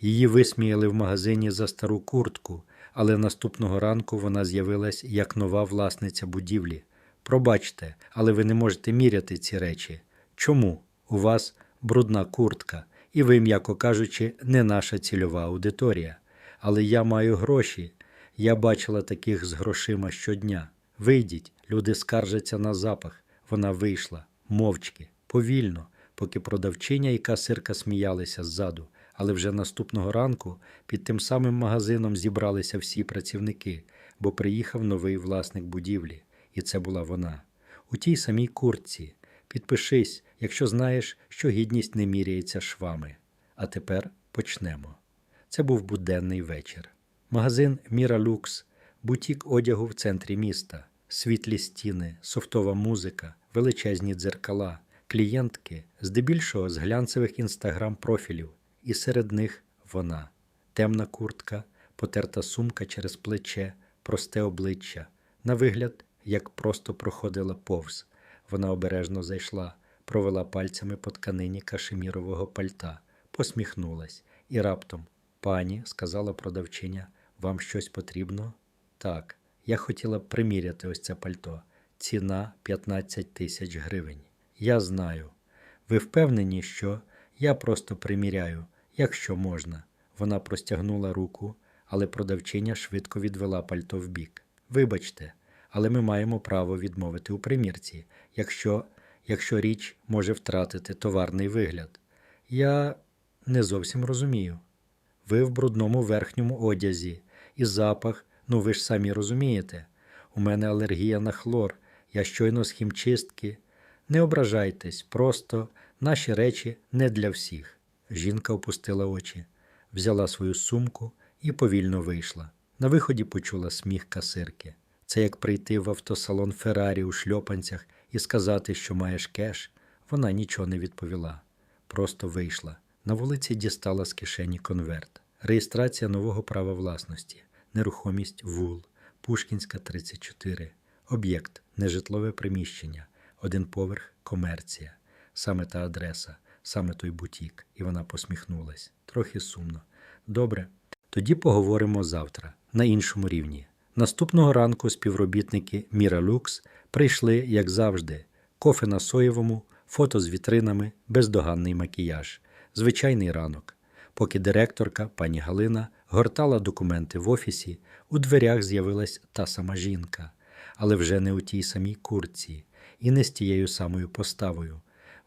Її висміяли в магазині за стару куртку, але наступного ранку вона з'явилась як нова власниця будівлі. Пробачте, але ви не можете міряти ці речі. Чому? У вас брудна куртка, і ви, м'яко кажучи, не наша цільова аудиторія. Але я маю гроші. Я бачила таких з грошима щодня. Вийдіть, люди скаржаться на запах. Вона вийшла, мовчки, повільно, поки продавчиня і касирка сміялися ззаду. Але вже наступного ранку під тим самим магазином зібралися всі працівники, бо приїхав новий власник будівлі, і це була вона. У тій самій куртці. Підпишись, якщо знаєш, що гідність не міряється швами. А тепер почнемо. Це був буденний вечір. Магазин Міра Люкс, бутік одягу в центрі міста, світлі стіни, софтова музика, величезні дзеркала, клієнтки, здебільшого з глянцевих інстаграм-профілів, і серед них вона, темна куртка, потерта сумка через плече, просте обличчя, на вигляд, як просто проходила повз. Вона обережно зайшла, провела пальцями по тканині кашемірового пальта, посміхнулась і раптом Пані, сказала продавчиня, вам щось потрібно? Так, я хотіла б приміряти ось це пальто. Ціна 15 тисяч гривень. Я знаю. Ви впевнені, що я просто приміряю, якщо можна. Вона простягнула руку, але продавчиня швидко відвела пальто вбік. Вибачте, але ми маємо право відмовити у примірці, якщо, якщо річ може втратити товарний вигляд. Я не зовсім розумію. Ви в брудному верхньому одязі, і запах, ну ви ж самі розумієте. У мене алергія на хлор, я щойно з хімчистки. Не ображайтесь, просто наші речі не для всіх. Жінка опустила очі, взяла свою сумку і повільно вийшла. На виході почула сміх касирки. Це як прийти в автосалон Феррарі у шльопанцях і сказати, що маєш кеш. Вона нічого не відповіла, просто вийшла. На вулиці дістала з кишені конверт. Реєстрація нового права власності. Нерухомість ВУЛ. Пушкінська 34. Об'єкт. Нежитлове приміщення. Один поверх комерція. Саме та адреса, саме той бутік. І вона посміхнулась. Трохи сумно. Добре. Тоді поговоримо завтра на іншому рівні. Наступного ранку співробітники Міра Люкс прийшли, як завжди, кофе на соєвому, фото з вітринами, бездоганний макіяж звичайний ранок. Поки директорка, пані Галина, гортала документи в офісі, у дверях з'явилась та сама жінка, але вже не у тій самій курці і не з тією самою поставою.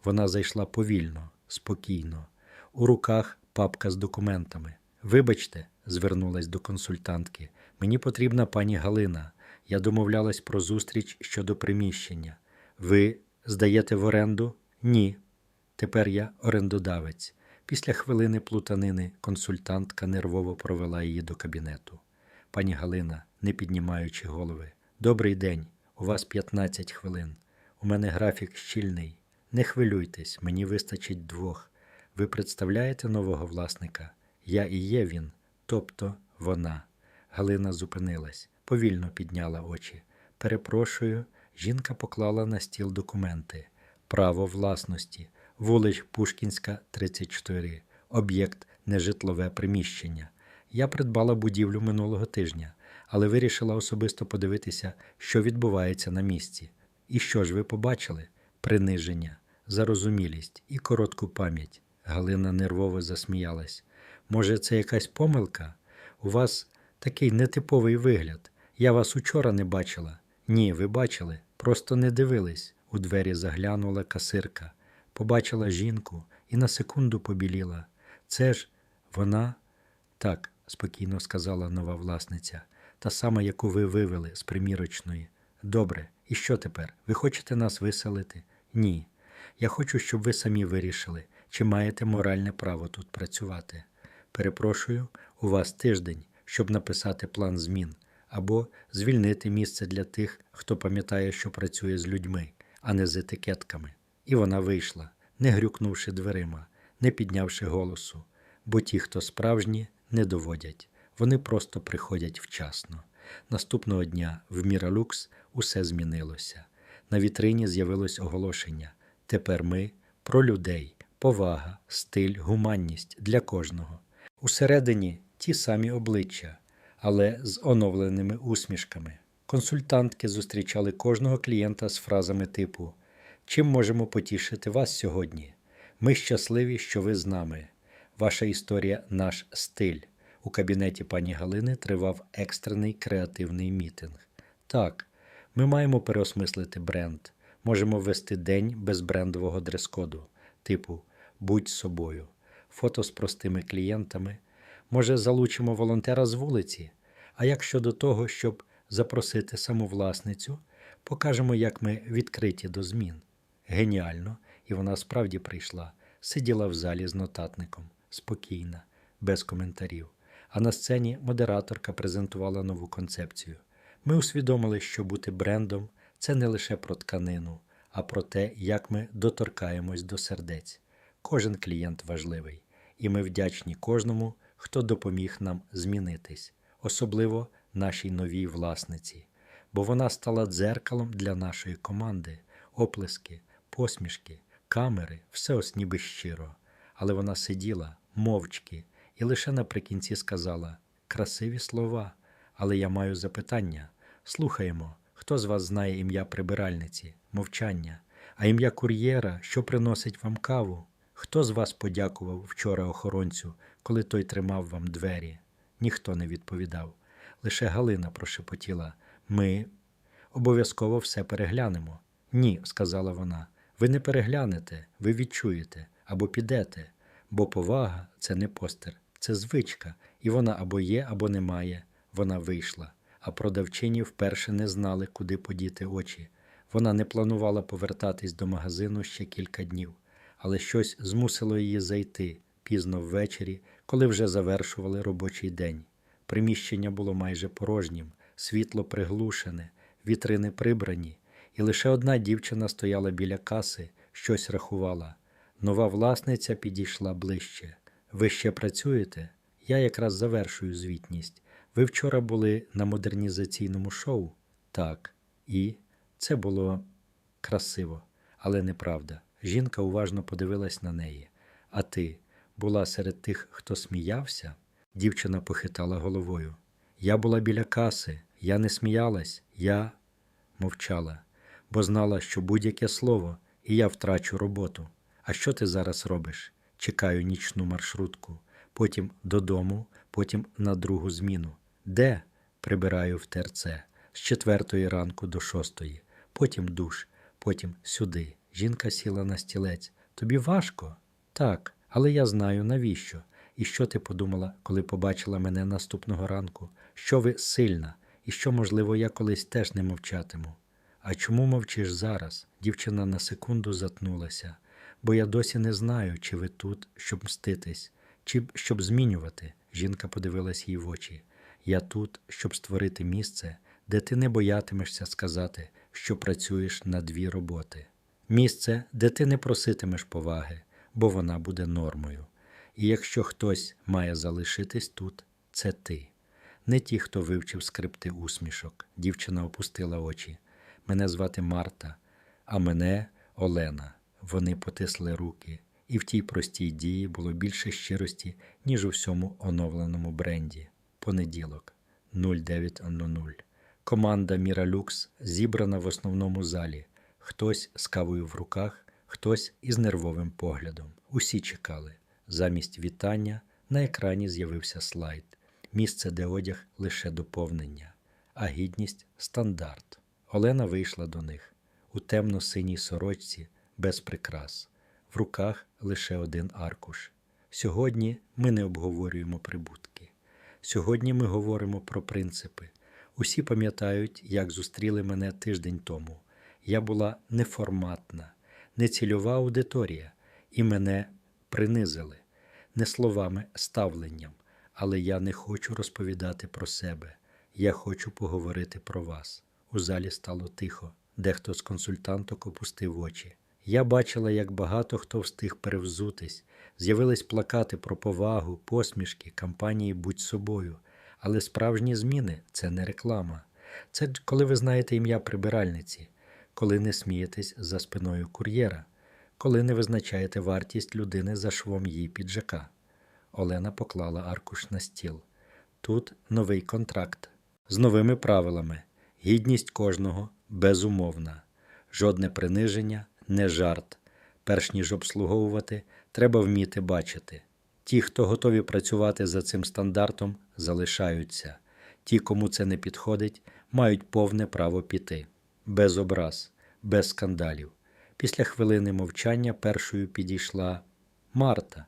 Вона зайшла повільно, спокійно, у руках папка з документами. Вибачте, звернулась до консультантки, мені потрібна пані Галина. Я домовлялась про зустріч щодо приміщення. Ви здаєте в оренду? Ні. Тепер я орендодавець. Після хвилини плутанини консультантка нервово провела її до кабінету. Пані Галина, не піднімаючи голови, добрий день, у вас 15 хвилин. У мене графік щільний. Не хвилюйтесь, мені вистачить двох. Ви представляєте нового власника? Я і є він, тобто вона. Галина зупинилась, повільно підняла очі. Перепрошую, жінка поклала на стіл документи. Право власності вулич Пушкінська, 34, об'єкт нежитлове приміщення. Я придбала будівлю минулого тижня, але вирішила особисто подивитися, що відбувається на місці. І що ж ви побачили? Приниження, зарозумілість і коротку пам'ять. Галина нервово засміялась. Може, це якась помилка? У вас такий нетиповий вигляд. Я вас учора не бачила. Ні, ви бачили, просто не дивились. У двері заглянула касирка побачила жінку і на секунду побіліла. Це ж вона? Так, спокійно сказала нова власниця, та сама, яку ви вивели з примірочної. Добре, і що тепер? Ви хочете нас виселити? Ні. Я хочу, щоб ви самі вирішили, чи маєте моральне право тут працювати. Перепрошую, у вас тиждень, щоб написати план змін або звільнити місце для тих, хто пам'ятає, що працює з людьми, а не з етикетками. І вона вийшла, не грюкнувши дверима, не піднявши голосу, бо ті, хто справжні, не доводять, вони просто приходять вчасно. Наступного дня в Міралюкс усе змінилося. На вітрині з'явилось оголошення. Тепер ми про людей, повага, стиль, гуманність для кожного. Усередині ті самі обличчя, але з оновленими усмішками. Консультантки зустрічали кожного клієнта з фразами типу Чим можемо потішити вас сьогодні? Ми щасливі, що ви з нами. Ваша історія наш стиль. У кабінеті пані Галини тривав екстрений креативний мітинг. Так, ми маємо переосмислити бренд. Можемо ввести день без брендового дрес-коду, типу Будь собою, фото з простими клієнтами. Може, залучимо волонтера з вулиці. А як щодо того, щоб запросити саму власницю, покажемо, як ми відкриті до змін. Геніально, і вона справді прийшла, сиділа в залі з нотатником, спокійна, без коментарів. А на сцені модераторка презентувала нову концепцію. Ми усвідомили, що бути брендом це не лише про тканину, а про те, як ми доторкаємось до сердець. Кожен клієнт важливий, і ми вдячні кожному, хто допоміг нам змінитись, особливо нашій новій власниці, бо вона стала дзеркалом для нашої команди, оплески, посмішки, камери, все ось ніби щиро. Але вона сиділа мовчки і лише наприкінці сказала красиві слова. Але я маю запитання. Слухаємо, хто з вас знає ім'я прибиральниці, мовчання, а ім'я кур'єра, що приносить вам каву? Хто з вас подякував вчора охоронцю, коли той тримав вам двері? Ніхто не відповідав. Лише Галина прошепотіла Ми обов'язково все переглянемо. Ні, сказала вона. Ви не переглянете, ви відчуєте або підете, бо повага це не постер, це звичка, і вона або є, або немає. Вона вийшла, а продавчині вперше не знали, куди подіти очі. Вона не планувала повертатись до магазину ще кілька днів, але щось змусило її зайти пізно ввечері, коли вже завершували робочий день. Приміщення було майже порожнім, світло приглушене, вітрини прибрані, і лише одна дівчина стояла біля каси, щось рахувала. Нова власниця підійшла ближче. Ви ще працюєте? Я якраз завершую звітність. Ви вчора були на модернізаційному шоу? Так. І це було красиво, але неправда. Жінка уважно подивилась на неї. А ти була серед тих, хто сміявся? Дівчина похитала головою. Я була біля каси, я не сміялась, я мовчала, бо знала, що будь-яке слово, і я втрачу роботу. А що ти зараз робиш? Чекаю нічну маршрутку, потім додому, потім на другу зміну. Де? Прибираю в ТРЦ з четвертої ранку до шостої, потім душ, потім сюди. Жінка сіла на стілець. Тобі важко? Так, але я знаю навіщо. І що ти подумала, коли побачила мене наступного ранку? Що ви сильна, і що, можливо, я колись теж не мовчатиму. А чому мовчиш зараз? Дівчина на секунду затнулася, бо я досі не знаю, чи ви тут, щоб мститись, чи щоб змінювати. Жінка подивилась їй в очі. Я тут, щоб створити місце, де ти не боятимешся сказати, що працюєш на дві роботи. Місце, де ти не проситимеш поваги, бо вона буде нормою. І якщо хтось має залишитись тут, це ти. Не ті, хто вивчив скрипти усмішок. Дівчина опустила очі. Мене звати Марта, а мене Олена. Вони потисли руки, і в тій простій дії було більше щирості, ніж у всьому оновленому бренді. Понеділок 09.00. Команда Міралюкс зібрана в основному залі. Хтось з кавою в руках, хтось із нервовим поглядом. Усі чекали. Замість вітання на екрані з'явився слайд. Місце, де одяг лише доповнення, а гідність стандарт. Олена вийшла до них у темно-синій сорочці без прикрас, в руках лише один аркуш. Сьогодні ми не обговорюємо прибутки. Сьогодні ми говоримо про принципи. Усі пам'ятають, як зустріли мене тиждень тому. Я була неформатна, не цільова аудиторія, і мене принизили не словами, ставленням. Але я не хочу розповідати про себе. Я хочу поговорити про вас. У залі стало тихо. Дехто з консультанток опустив очі. Я бачила, як багато хто встиг перевзутись. З'явились плакати про повагу, посмішки, кампанії Будь собою. Але справжні зміни це не реклама. Це коли ви знаєте ім'я прибиральниці, коли не смієтесь за спиною кур'єра, коли не визначаєте вартість людини за швом її піджака. Олена поклала аркуш на стіл. Тут новий контракт з новими правилами. Гідність кожного безумовна. Жодне приниження не жарт. Перш ніж обслуговувати, треба вміти бачити. Ті, хто готові працювати за цим стандартом, залишаються. Ті, кому це не підходить, мають повне право піти. Без образ, без скандалів. Після хвилини мовчання першою підійшла Марта,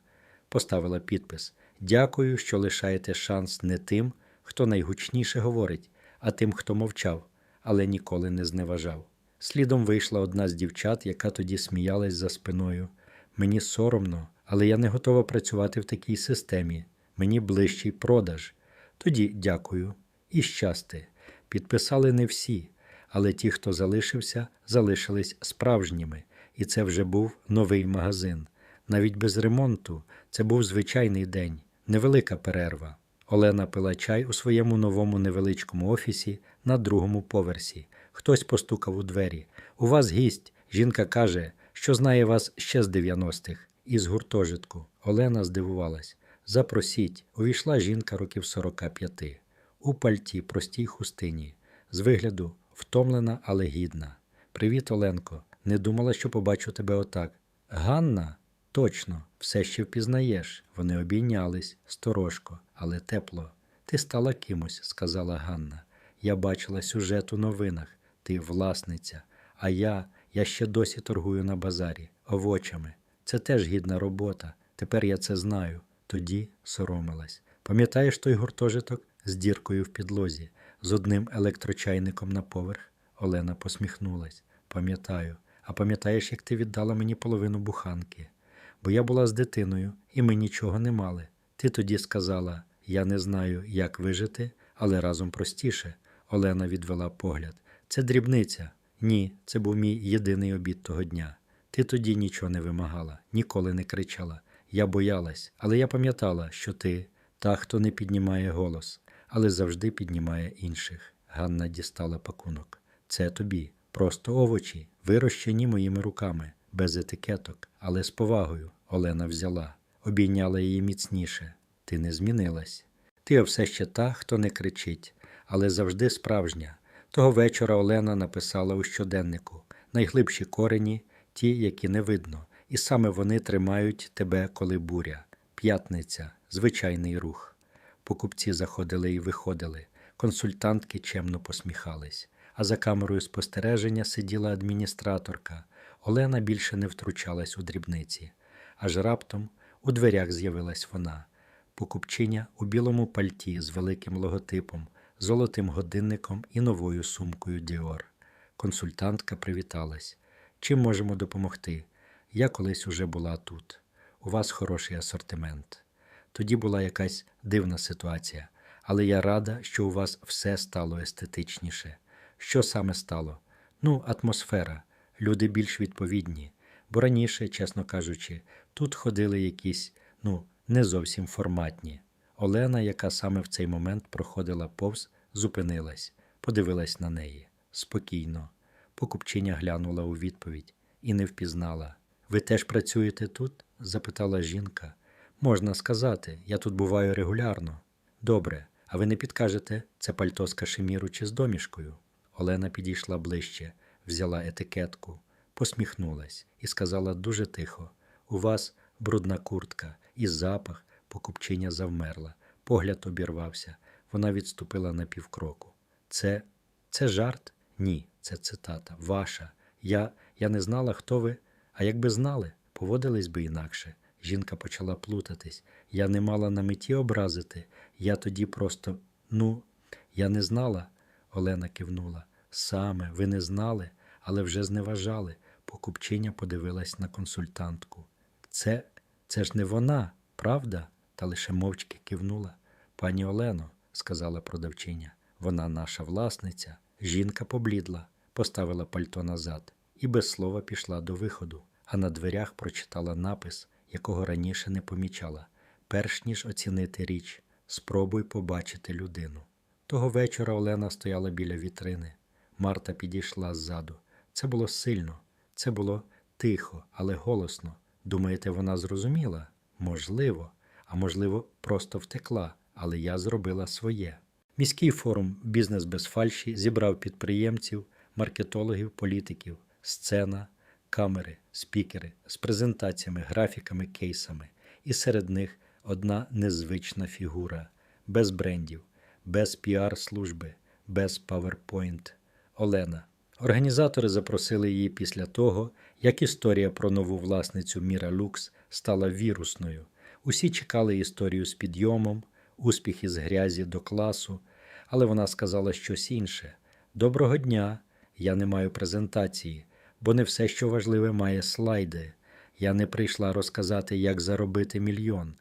поставила підпис. Дякую, що лишаєте шанс не тим, хто найгучніше говорить, а тим, хто мовчав, але ніколи не зневажав. Слідом вийшла одна з дівчат, яка тоді сміялась за спиною. Мені соромно, але я не готова працювати в такій системі. Мені ближчий продаж. Тоді дякую і щасти. Підписали не всі, але ті, хто залишився, залишились справжніми, і це вже був новий магазин. Навіть без ремонту це був звичайний день, невелика перерва. Олена пила чай у своєму новому невеличкому офісі на другому поверсі. Хтось постукав у двері. У вас гість. Жінка каже, що знає вас ще з 90-х, із гуртожитку. Олена здивувалась. Запросіть. Увійшла жінка років 45. У пальті, простій хустині. З вигляду втомлена, але гідна. Привіт, Оленко. Не думала, що побачу тебе отак. Ганна? Точно, все ще впізнаєш. Вони обійнялись сторожко, але тепло. Ти стала кимось, сказала Ганна. Я бачила сюжет у новинах. Ти власниця. А я, я ще досі торгую на базарі, овочами. Це теж гідна робота. Тепер я це знаю. Тоді соромилась. Пам'ятаєш той гуртожиток з діркою в підлозі, з одним електрочайником на поверх? Олена посміхнулась. Пам'ятаю. А пам'ятаєш, як ти віддала мені половину буханки? Бо я була з дитиною, і ми нічого не мали. Ти тоді сказала: я не знаю, як вижити, але разом простіше. Олена відвела погляд. Це дрібниця. Ні, це був мій єдиний обід того дня. Ти тоді нічого не вимагала, ніколи не кричала. Я боялась, але я пам'ятала, що ти та, хто не піднімає голос, але завжди піднімає інших. Ганна дістала пакунок. Це тобі. Просто овочі, вирощені моїми руками, без етикеток, але з повагою. Олена взяла, обійняла її міцніше. Ти не змінилась. Ти все ще та, хто не кричить, але завжди справжня. Того вечора Олена написала у щоденнику найглибші корені, ті, які не видно, і саме вони тримають тебе, коли буря. П'ятниця, звичайний рух. Покупці заходили і виходили, консультантки чемно посміхались, а за камерою спостереження сиділа адміністраторка. Олена більше не втручалась у дрібниці. Аж раптом у дверях з'явилась вона, покупчиня у білому пальті з великим логотипом, золотим годинником і новою сумкою Діор. Консультантка привіталась. Чим можемо допомогти? Я колись уже була тут. У вас хороший асортимент. Тоді була якась дивна ситуація, але я рада, що у вас все стало естетичніше. Що саме стало? Ну, атмосфера. Люди більш відповідні. Бо раніше, чесно кажучи, тут ходили якісь, ну, не зовсім форматні. Олена, яка саме в цей момент проходила повз, зупинилась, подивилась на неї спокійно. Покупчиня глянула у відповідь і не впізнала. Ви теж працюєте тут? запитала жінка. Можна сказати, я тут буваю регулярно. Добре, а ви не підкажете, це пальто з кашеміру чи з домішкою? Олена підійшла ближче, взяла етикетку, посміхнулась і сказала дуже тихо: У вас брудна куртка і запах, покупчиня завмерла. Погляд обірвався. Вона відступила на півкроку. Це це жарт? Ні, це цитата. Ваша. Я я не знала, хто ви, а якби знали, поводились би інакше. Жінка почала плутатись. Я не мала на меті образити. Я тоді просто, ну, я не знала. Олена кивнула. Саме, ви не знали, але вже зневажали. Покупчиня подивилась на консультантку. Це, це ж не вона, правда? Та лише мовчки кивнула. Пані Олено, сказала продавчиня, вона наша власниця. Жінка поблідла, поставила пальто назад і без слова пішла до виходу, а на дверях прочитала напис, якого раніше не помічала. Перш ніж оцінити річ, спробуй побачити людину. Того вечора Олена стояла біля вітрини. Марта підійшла ззаду. Це було сильно, це було тихо, але голосно. Думаєте, вона зрозуміла? Можливо, а можливо, просто втекла, але я зробила своє. Міський форум Бізнес без фальші зібрав підприємців, маркетологів, політиків, сцена, камери, спікери з презентаціями, графіками, кейсами. І серед них одна незвична фігура, без брендів, без піар-служби, без PowerPoint. Олена. Організатори запросили її після того, як історія про нову власницю Міра Люкс стала вірусною. Усі чекали історію з підйомом, успіхи з грязі до класу, але вона сказала щось інше. Доброго дня, я не маю презентації, бо не все, що важливе, має слайди. Я не прийшла розказати, як заробити мільйон,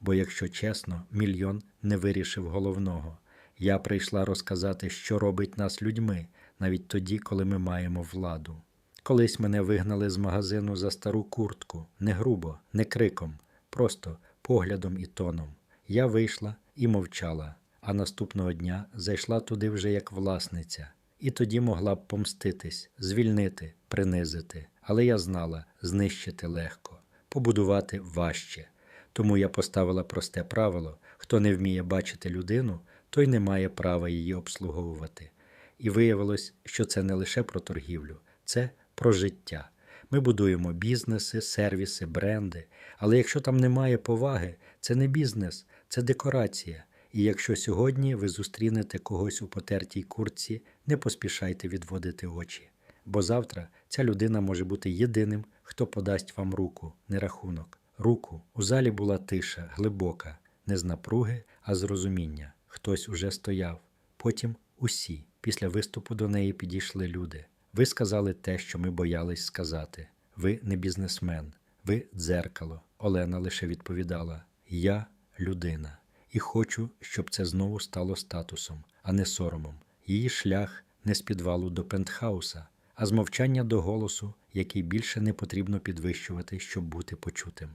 бо, якщо чесно, мільйон не вирішив головного. Я прийшла розказати, що робить нас людьми, навіть тоді, коли ми маємо владу. Колись мене вигнали з магазину за стару куртку, не грубо, не криком, просто поглядом і тоном. Я вийшла і мовчала, а наступного дня зайшла туди вже як власниця, і тоді могла б помститись, звільнити, принизити. Але я знала, знищити легко, побудувати важче. Тому я поставила просте правило: хто не вміє бачити людину, той не має права її обслуговувати. І виявилось, що це не лише про торгівлю, це про життя. Ми будуємо бізнеси, сервіси, бренди. Але якщо там немає поваги, це не бізнес, це декорація. І якщо сьогодні ви зустрінете когось у потертій куртці, не поспішайте відводити очі. Бо завтра ця людина може бути єдиним, хто подасть вам руку, не рахунок. Руку у залі була тиша, глибока, не з напруги, а з розуміння. Хтось уже стояв. Потім усі. Після виступу до неї підійшли люди. Ви сказали те, що ми боялись сказати. Ви не бізнесмен, ви дзеркало. Олена лише відповідала: Я людина. І хочу, щоб це знову стало статусом, а не соромом. Її шлях не з підвалу до пентхауса, а з мовчання до голосу, який більше не потрібно підвищувати, щоб бути почутим.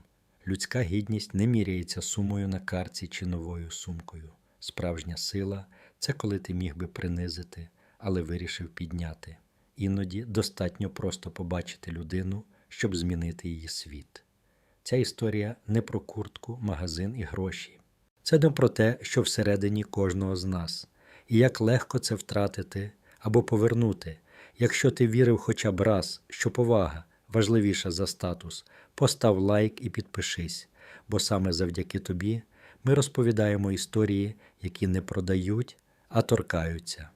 Людська гідність не міряється сумою на карці чи новою сумкою. Справжня сила це коли ти міг би принизити, але вирішив підняти. Іноді достатньо просто побачити людину, щоб змінити її світ. Ця історія не про куртку, магазин і гроші. Це не про те, що всередині кожного з нас, і як легко це втратити або повернути, якщо ти вірив хоча б раз, що повага важливіша за статус, постав лайк і підпишись, бо саме завдяки тобі ми розповідаємо історії, які не продають, а торкаються.